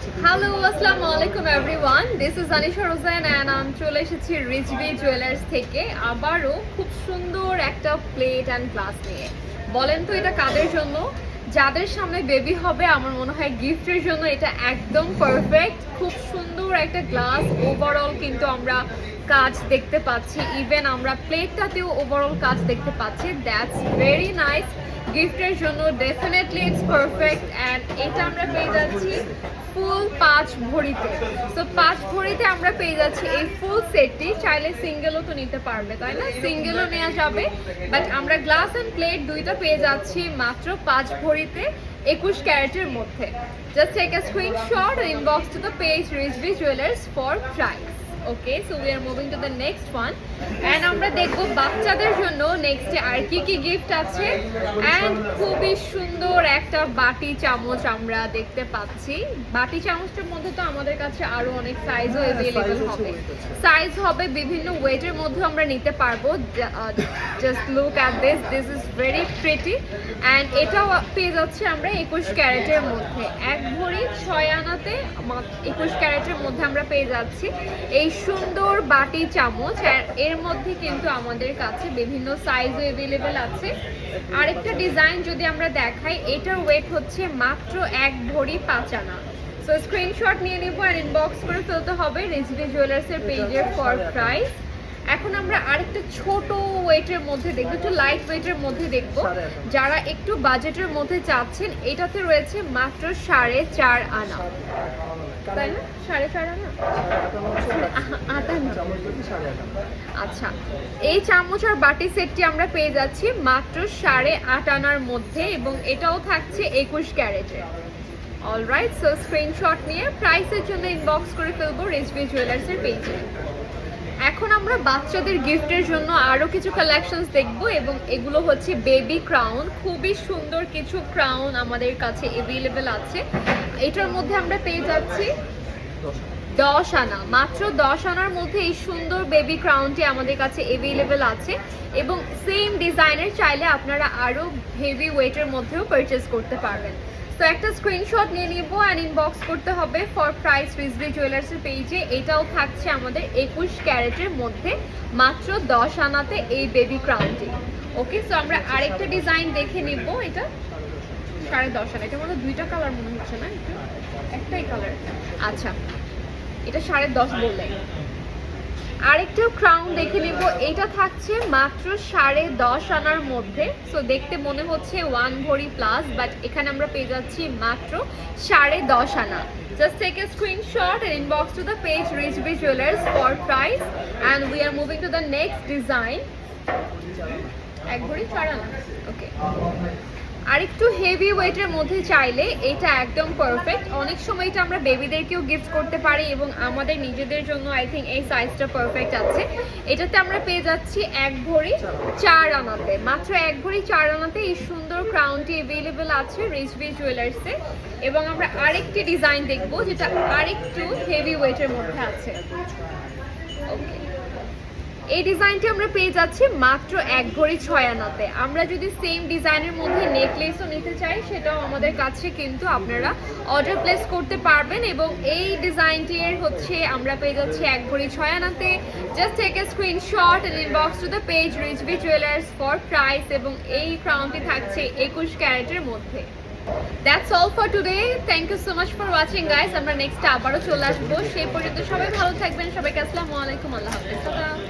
Hello, আসসালামু আলাইকুম everyone. This is Anisha Rozan and আমি চলে এসেছি রিচবি জুয়েলার্স থেকে। আবারও খুব সুন্দর একটা প্লেট অ্যান্ড গ্লাস নিয়ে। বলেন তো এটা কাদের জন্য? যাদের সামনে বেবি হবে, আমার মনে হয় গিফটের জন্য এটা একদম পারফেক্ট খুব সুন্দর একটা গ্লাস ওভারঅল কিন্তু আমরা কাজ দেখতে পাচ্ছি। ইভেন আমরা প্লেটটাতেও ওভারঅল কাজ দেখতে পাচ্ছি। দ্যাটস ভেরি নাইস গিফটের জন্য ডেফিনেটলি ইটস পারফেক্ট অ্যান্ড এটা আমরা পেয়ে যাচ্ছি ফুল পাঁচ ভরিতে। তো পাঁচ ভরিতে আমরা পেয়ে যাচ্ছি এই ফুল সেটটি। চাইলে সিঙ্গেলও তো নিতে পারবে, তাই না? সিঙ্গেলও নেওয়া যাবে। বাট আমরা গ্লাস অ্যান্ড প্লেট দুইটা পেয়ে যাচ্ছি মাত্র পাঁচ ভরিতে একুশ ক্যারেটের মধ্যে। Just take a screenshot inbox to the page Rizvi jewellers for price okay so we are moving to the next one and আমরা দেখব বাচ্চাদের জন্য নেক্সটে আর কি কি গিফট আছে। অ্যান্ড খুবই সুন্দর একটা বাটি চামচ আমরা দেখতে পাচ্ছি। বাটি চামচটার মধ্যে তো আমাদের কাছে আরও অনেক সাইজও অ্যাভেলেবল হবে। সাইজ হবে বিভিন্ন ওয়েটের মধ্যে আমরা নিতে পারব। Just look at this this is very pretty and এটাও পেয়ে যাচ্ছে আমরা একুশ ক্যারেটের মধ্যে। এক ভরি ছয় আনাতে একুশ ক্যারেটের মধ্যে আমরা পেয়ে যাচ্ছি এই সুন্দর বাটি চামচ। এর মধ্যে কিন্তু আমাদের কাছে বিভিন্ন সাইজও অ্যাভেলেবেল আছে। আরেকটা ডিজাইন যদি আমরা দেখাই, এটার ওয়েট হচ্ছে মাত্র এক ভরি পাঁচ আনা। সো স্ক্রিনশট নিয়ে নিব আর ইনবক্স করে ফেলতে হবে। রেজিডি জুয়েলার্সের পেজের ফর প্রাইস এখন আমরা আরেকটা ছোট ওয়েটের মধ্যে দেখব একটু লাইট ওয়েটের মধ্যে দেখব। যারা একটু বাজেটের মধ্যে চাচ্ছেন এটাতে রয়েছে মাত্র সাড়ে চার আনা। তাই না? সাড়ে চার আনা। আচ্ছা এই চামচ আর বাটি সেটটি আমরা পেয়ে যাচ্ছি মাত্র সাড়ে আট আনার মধ্যে এবং এটাও থাকছে একুশ অলরাইট সো স্ক্রিনশট নিয়ে প্রাইসের জন্য ইনবক্স করে ফেলব রেজবি জুয়েলার্সের পেজে এখন আমরা বাচ্চাদের গিফটের জন্য আরও কিছু কালেকশনস দেখব এবং এগুলো হচ্ছে বেবি ক্রাউন খুবই সুন্দর কিছু ক্রাউন আমাদের কাছে অ্যাভেলেবেল আছে। এটার মধ্যে আমরা পেয়ে যাচ্ছি দশ আনা। মাত্র দশ আনার মধ্যে এই সুন্দর বেবি ক্রাউনটি আমাদের কাছে অ্যাভেলেবেল আছে এবং সেম ডিজাইনের চাইলে আপনারা আরও হেভি ওয়েটের মধ্যেও পারচেস করতে পারবেন। তো একটা স্ক্রিনশট নিয়ে নিব অ্যান্ড ইনবক্স করতে হবে ফর প্রাইস রিজবি জুয়েলার্সের পেজে এটাও থাকছে আমাদের একুশ ক্যারেটের মধ্যে, মাত্র দশ আনাতে এই বেবি ক্রাউনটি ওকে সো আমরা আরেকটা ডিজাইন দেখে নিব। এটা সাড়ে দশ আনা। এটা মনে দুইটা কালার মনে হচ্ছে না একটু? একটাই কালার আচ্ছা এটা সাড়ে দশ বললে আরেকটা ক্রাউন দেখে নিব। এটা থাকছে মাত্র সাড়ে দশ আনার মধ্যে। সো দেখতে মনে হচ্ছে ওয়ান ভরি প্লাস বাট এখানে আমরা পেয়ে যাচ্ছি মাত্র সাড়ে দশ আনা। Just take a screenshot and inbox to the page Rizvi jewellers for price and we are moving to the next design এক ওকে আরেকটু হেভি ওয়েটের মধ্যে চাইলে এটা একদম পারফেক্ট অনেক সময় এটা আমরা বেবিদেরকেও গিফট করতে পারি এবং আমাদের নিজেদের জন্য আই থিঙ্ক এই সাইজটা পারফেক্ট আছে। এটাতে আমরা পেয়ে যাচ্ছি এক ভরি চার আনাতে। মাত্র এক ভরি চার আনাতে এই সুন্দর ক্রাউনটি অ্যাভেলেবেল আছে রিচবি জুয়েলার্সে এবং আমরা আরেকটি ডিজাইন দেখব যেটা আরেকটু হেভি ওয়েটের মধ্যে আছে। ওকে এই ডিজাইনটি আমরা পেয়ে যাচ্ছি মাত্র এক ভরি ছয় আনাতে আমরা যদি সেম ডিজাইনের মধ্যে নেকলেসও নিতে চাই, সেটাও আমাদের কাছে কিন্তু আপনারা অর্ডার প্লেস করতে পারবেন এবং এই ডিজাইনটির হচ্ছে আমরা পেয়ে যাচ্ছি এক ভরি ছয় আনাতে just take a screenshot and inbox to the page Rizvi jewellers for price এবং এই ক্রাউনটি থাকছে একুশ ক্যারেটের মধ্যে। That's all for today thank you so much for watching guys আমরা নেক্সট আবারও চলে আসব। সেই পর্যন্ত সবাই ভালো থাকবেন। সবাইকে আসসালামু আলাইকুম। আল্লাহ হাফেজ।